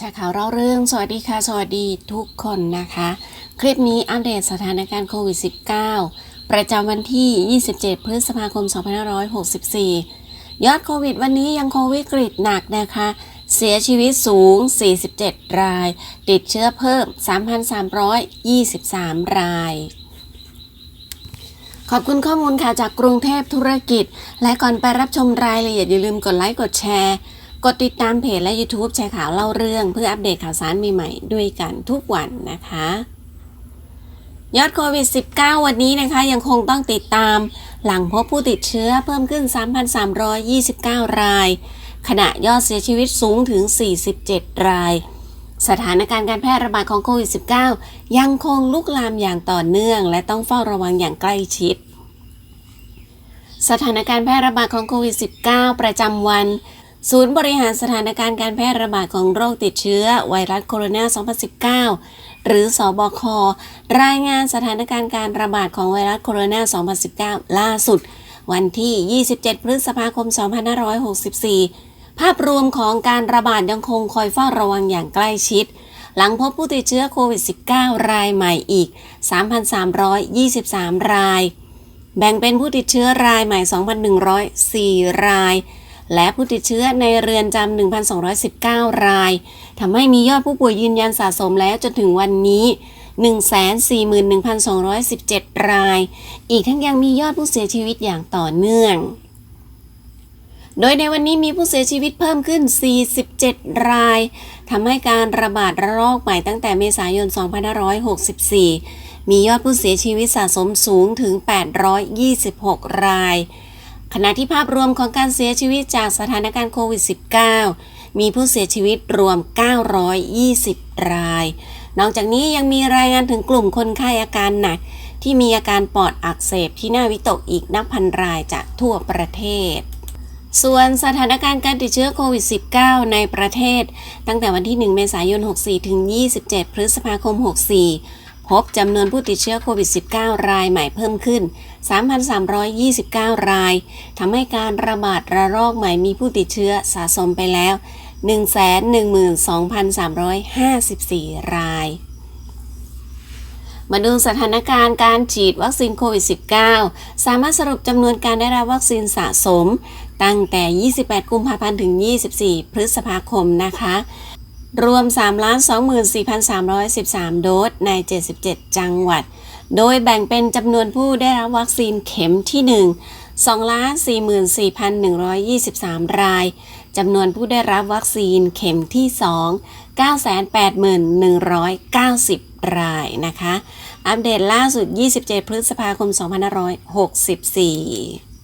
ชาข่าวเล่าเรื่อง สวัสดีค่ะ สวัสดีทุกคนนะคะ คลิปนี้อัปเดตสถานการณ์โควิด -19 ประจำวันที่ 27 พฤษภาคม 2564 ยอดโควิดวันนี้ยังคงวิกฤตหนักนะคะ เสียชีวิตสูง 47 ราย ติดเชื้อเพิ่ม 3,323 ราย ขอบคุณข้อมูลค่ะจากกรุงเทพธุรกิจ และก่อนไปรับชมรายละเอียดอย่าลืมกดไลค์กดแชร์ กดติดตามเพจและ YouTube แชร์ข่าวเล่าเรื่อง เพื่ออัปเดตข่าวสารใหม่ๆด้วยกันทุกวันนะคะ ยอดโควิด -19 วันนี้นะคะยังคงต้องติดตาม หลังพบผู้ติดเชื้อเพิ่มขึ้น 3,329 ราย ขณะยอดเสียชีวิตสูงถึง 47 ราย สถานการณ์การแพร่ระบาดของโควิด -19 ยังคงลุกลามอย่างต่อเนื่อง และต้องเฝ้าระวังอย่างใกล้ชิด สถานการณ์แพร่ระบาดของโควิด -19 ประจำวัน ศูนย์บริหารสถานการณ์การแพร่ระบาดของโรคติดเชื้อไวรัสโคโรนา 2019 หรือสอบค รายงานสถานการณ์การระบาดของไวรัสโคโรนา 2019 ล่าสุด วันที่ 27 พฤษภาคม 2564 ภาพรวมของการระบาดยังคงคอยเฝ้าระวังอย่างใกล้ชิด หลังพบผู้ติดเชื้อโควิด -19 รายใหม่อีก 3,323 ราย แบ่งเป็นผู้ติดเชื้อรายใหม่ 2,104 ราย และผู้ติดเชื้อในเรือนจำ 1,219 ราย ทำให้มียอดผู้ป่วยยืนยันสะสมแล้วจนถึงวันนี้ 141,217 ราย อีกทั้งยังมียอดผู้เสียชีวิตอย่างต่อเนื่อง โดยในวันนี้มีผู้เสียชีวิตเพิ่มขึ้น 47 รายทำให้การระบาดระลอกใหม่ตั้งแต่เมษายน 2564 มียอดผู้เสียชีวิตสะสมสูงถึง 826 ราย ขณะที่ภาพรวมของการเสียชีวิตจากสถานการณ์โควิด -19 มีผู้เสียชีวิตรวม 920 ราย นอกจากนี้ยังมีรายงานถึงกลุ่มคนไข้อาการหนัก ที่มีอาการปอดอักเสบที่น่าวิตกอีกนับพันรายจากทั่วประเทศส่วนสถานการณ์การติดเชื้อโควิด -19 ในประเทศ ตั้งแต่วันที่ 1 เมษายน 64 ถึง 27 พฤษภาคม 64 พบจำนวนผู้ติดเชื้อโควิด -19 รายใหม่เพิ่มขึ้น 3,329 ราย ทำให้การระบาดระลอกใหม่มีผู้ติดเชื้อสะสมไปแล้ว 112,354 ราย มาดูสถานการณ์การฉีดวัคซีนโควิด -19 สามารถสรุปจำนวนการได้รับวัคซีนสะสม ตั้งแต่ 28 กุมภาพันธ์ ถึง 24 พฤษภาคมนะคะ รวม 3,24,313 โดสใน 77 จังหวัด โดยแบ่งเป็นจำนวนผู้ได้รับวัคซีนเข็มที่ 1 244,123 ราย จำนวนผู้ได้รับวัคซีนเข็มที่ 2 981,190 รายนะคะ อัปเดตล่าสุด 27 พฤษภาคม 2564